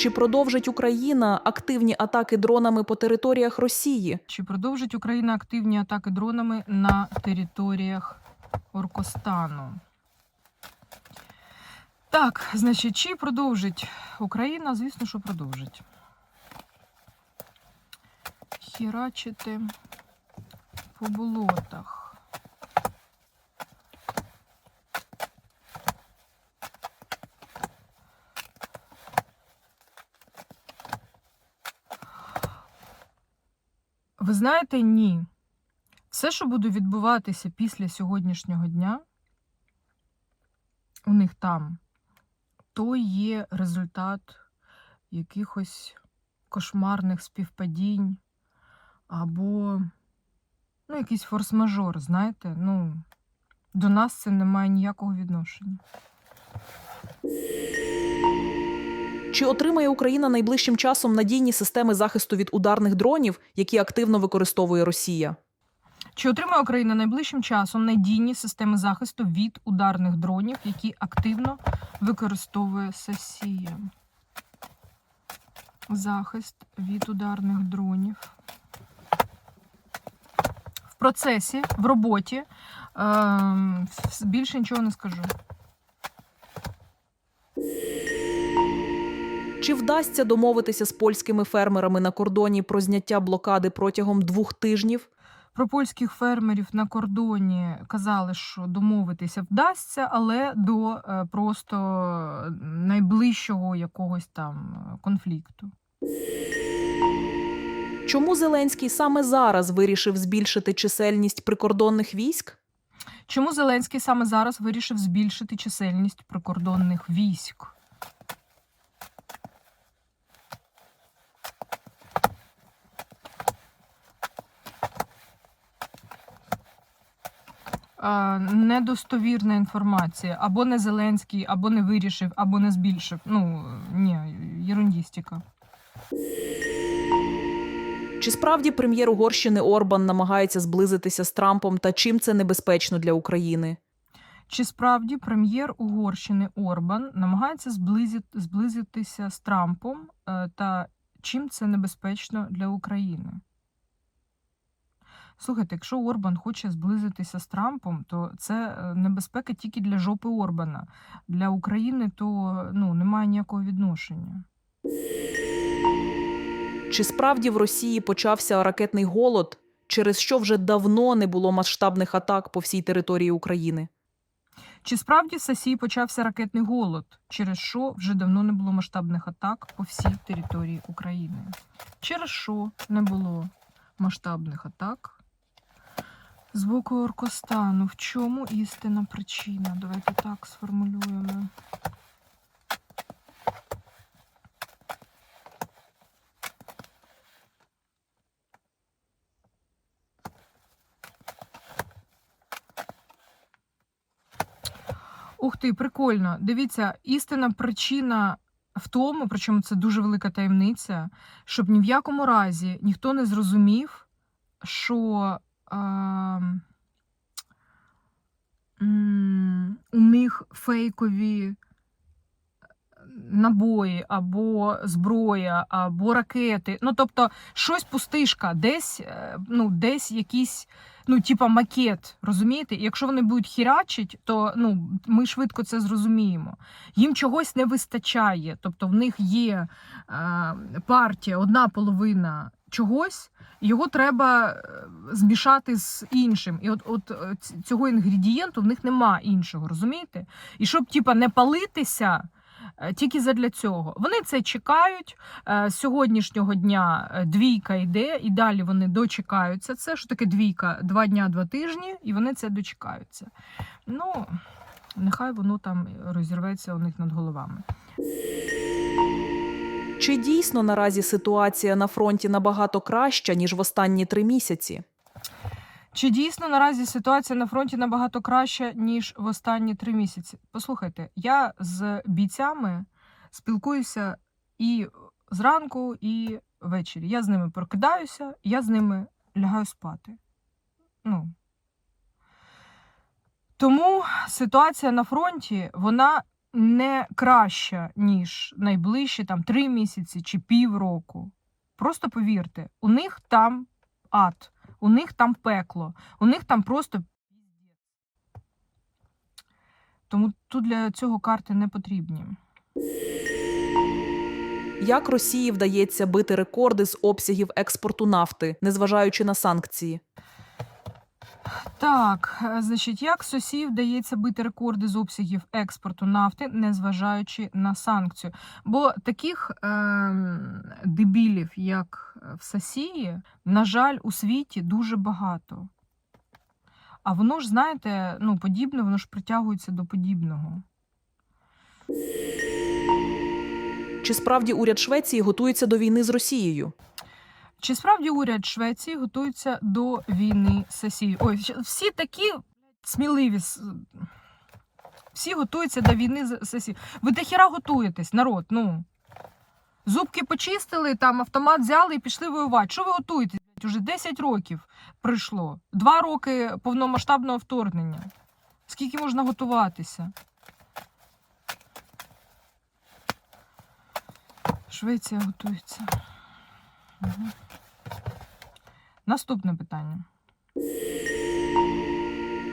Чи продовжить Україна активні атаки дронами по територіях Росії? Чи продовжить Україна активні атаки дронами на територіях Оркостану? Так, значить, чи продовжить Україна? Звісно, що продовжить. Хірачити по болотах. Ви знаєте, ні. Все, що буде відбуватися після сьогоднішнього дня, у них там, то є результат якихось кошмарних співпадінь або ну, якийсь форс-мажор, знаєте, ну, до нас це не має ніякого відношення. Чи отримає Україна найближчим часом надійні системи захисту від ударних дронів, які активно використовує Росія? Чи отримає Україна найближчим часом надійні системи захисту від ударних дронів, які активно використовує Сесія? Захист від ударних дронів. В процесі, в роботі. Ем, більше нічого не скажу. Чи вдасться домовитися з польськими фермерами на кордоні про зняття блокади протягом двох тижнів? Про польських фермерів на кордоні казали, що домовитися вдасться, але до е, просто найближчого якогось там конфлікту. Чому Зеленський саме зараз вирішив збільшити чисельність прикордонних військ? Чому Зеленський саме зараз вирішив збільшити чисельність прикордонних військ? Недостовірна інформація. Або не Зеленський, або не вирішив, або не збільшив. Ну, ні, єрундістика. Чи справді прем'єр Угорщини Орбан намагається зблизитися з Трампом та чим це небезпечно для України? Чи справді прем'єр Угорщини Орбан намагається зблизити, зблизитися з Трампом е, та чим це небезпечно для України? Слухайте, якщо Орбан хоче зблизитися з Трампом, то це е, небезпека тільки для жопи Орбана. Для України то ну, немає ніякого відношення. Чи справді в Росії почався ракетний голод, через що вже давно не було масштабних атак по всій території України? Чи справді в Сасії почався ракетний голод, через що вже давно не було масштабних атак по всій території України? Через що не було масштабних атак з боку Оркостану? В чому істинна причина? Давайте так сформулюємо. Ух ти, прикольно. Дивіться, істинна причина в тому, причому це дуже велика таємниця, щоб ні в якому разі ніхто не зрозумів, що у них фейкові набої, або зброя, або ракети. Ну, тобто, щось пустишка, десь, е, ну, десь якийсь, ну, типа макет, розумієте? І якщо вони будуть хірачить, то ну, ми швидко це зрозуміємо. Їм чогось не вистачає. Тобто, в них є е, партія, одна половина чогось. Його треба е, змішати з іншим. І от, от е, цього інгредієнту в них нема іншого, розумієте? І щоб типа не палитися, е, тільки задля цього. Вони це чекають. З сьогоднішнього дня двійка йде, і далі вони дочекаються. Це що таке двійка? Два дня, два тижні, і вони це дочекаються. Ну, нехай воно там розірветься у них над головами. Чи дійсно наразі ситуація на фронті набагато краща, ніж в останні три місяці? Чи дійсно наразі ситуація на фронті набагато краща, ніж в останні три місяці? Послухайте, я з бійцями спілкуюся і зранку, і ввечері. Я з ними прокидаюся, я з ними лягаю спати. Ну. Тому ситуація на фронті, вона не краща, ніж найближчі там три місяці чи півроку. Просто повірте, у них там ад, у них там пекло, у них там просто тому тут для цього карти не потрібні. Як Росії вдається бити рекорди з обсягів експорту нафти, незважаючи на санкції? Так, е, значить, як Сосі вдається бити рекорди з обсягів експорту нафти, незважаючи на санкцію? Бо таких ем, дебілів, як в Сосії, на жаль, у світі дуже багато. А воно ж, знаєте, ну, подібне, воно ж притягується до подібного. Чи справді уряд Швеції готується до війни з Росією? Чи справді уряд Швеції готується до війни Сосією? Ой, всі такі сміливі. Всі готуються до війни з Сосією. Ви до хіра готуєтесь, народ, ну. Зубки почистили, там автомат взяли і пішли воювати. Що ви готуєтесь? Уже 10 років пройшло. Два роки повномасштабного вторгнення. Скільки можна готуватися? Швеція готується. Мгм. Наступне питання.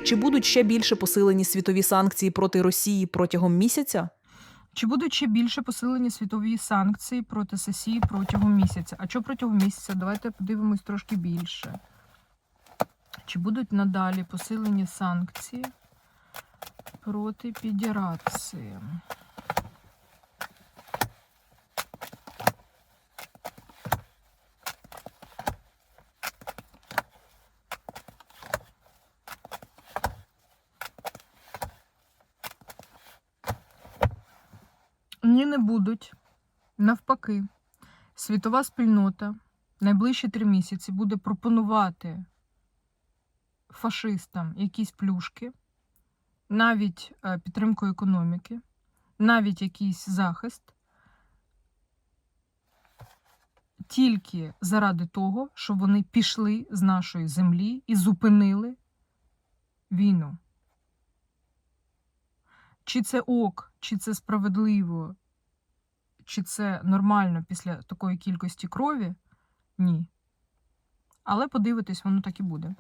Чи будуть ще більше посилені світові санкції проти Росії протягом місяця? Чи будуть ще більше посилені світові санкції проти Росії протягом місяця? А що протягом місяця? Давайте подивимось трошки більше. Чи будуть надалі посилені санкції проти Федерації? Ні, не будуть. Навпаки, світова спільнота найближчі три місяці буде пропонувати фашистам якісь плюшки, навіть е, підтримку економіки, навіть якийсь захист, тільки заради того, щоб вони пішли з нашої землі і зупинили війну. Чи це ок, чи це справедливо, чи це нормально після такої кількості крові? Ні. Але подивитись, воно так і буде.